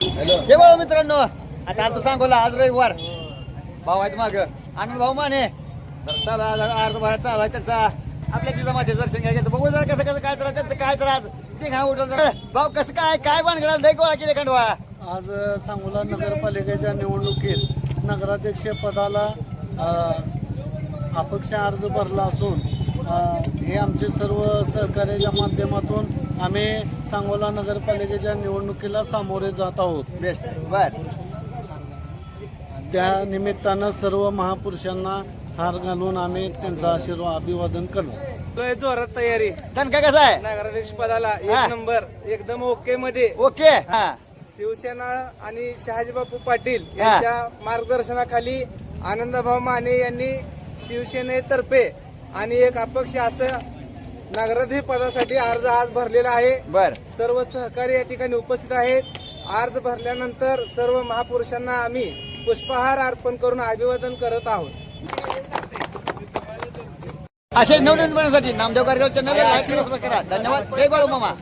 जय बाळा मित्रांनो आता आज सांगोला आज रविवार. भाऊ आहेत माग. आनंद भाऊ माने. तर चला आज अर्ध भरात चालू आहे त्यांचा. आपल्या जिजामध्ये दर्शन घ्या घेतो बघू जरा कसं कसं काय तर त्यांचं काय तर आज ते घा उठून भाऊ कसं काय काय भानगडा लय गोळा केले खंडवा आज सांगोला नगरपालिकेच्या निवडणुकीत नगराध्यक्ष पदाला अपक्ष अर्ज भरला असून हे आमचे सर्व सहकार्याच्या माध्यमातून आम्ही सांगोला नगरपालिकेच्या निवडणुकीला सामोरे जात आहोत. बर. त्या निमित्तानं सर्व महापुरुषांना हार घालून आम्ही त्यांचं आशीर्वाद अभिवादन करतो. तो आहे जोरात तयारी. दणका कसा आहे? नगराध्यक्ष पदाला हा. एक नंबर एकदम ओके मध्ये. ओके हा. शिवसेना आणि शहाजीबापू पाटील हा. यांच्या मार्गदर्शनाखाली आनंदभाऊ माने यांनी शिवसेनेतर्फे आणि एक अपक्ष असं नगराध्यक्ष पदासाठी अर्ज आज भरलेला आहे. बर. सर्व सहकारी या ठिकाणी उपस्थित आहेत. अर्ज भरल्यानंतर सर्व महापुरुषांना आम्ही पुष्पहार अर्पण करून अभिवादन करत आहोत. असे नवनवीन बनवण्यासाठी नामदेव गारगाव चॅनल लाईक करा धन्यवाद. जय बाळू मामा.